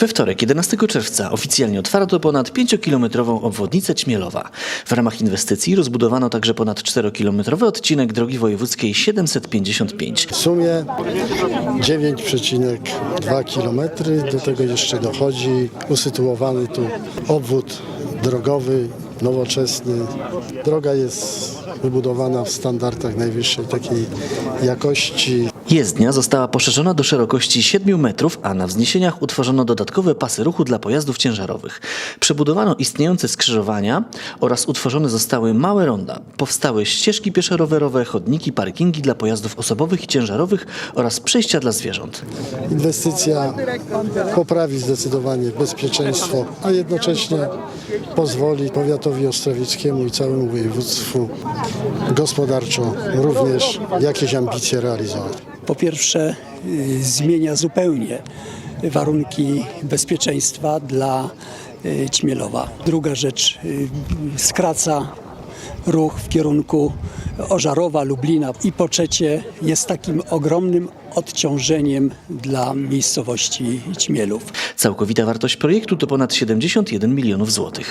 We wtorek, 11 czerwca, oficjalnie otwarto ponad 5-kilometrową obwodnicę Ćmielowa. W ramach inwestycji rozbudowano także ponad 4-kilometrowy odcinek drogi wojewódzkiej 755. W sumie 9,2 km. Do tego jeszcze dochodzi usytuowany tu obwód drogowy, nowoczesny. Droga jest wybudowana w standardach najwyższej takiej jakości. Jezdnia została poszerzona do szerokości 7 metrów, a na wzniesieniach utworzono dodatkowe pasy ruchu dla pojazdów ciężarowych. Przebudowano istniejące skrzyżowania oraz utworzone zostały małe ronda. Powstały ścieżki pieszo-rowerowe, chodniki, parkingi dla pojazdów osobowych i ciężarowych oraz przejścia dla zwierząt. Inwestycja poprawi zdecydowanie bezpieczeństwo, a jednocześnie pozwoli powiatowi ostrowieckiemu i całemu województwu gospodarczo również jakieś ambicje realizować. Po pierwsze, y, zmienia zupełnie warunki bezpieczeństwa dla y, Ćmielowa. Druga rzecz, y, skraca ruch w kierunku Ożarowa, Lublina. I po trzecie, jest takim ogromnym odciążeniem dla miejscowości Ćmielów. Całkowita wartość projektu to ponad 71 milionów złotych.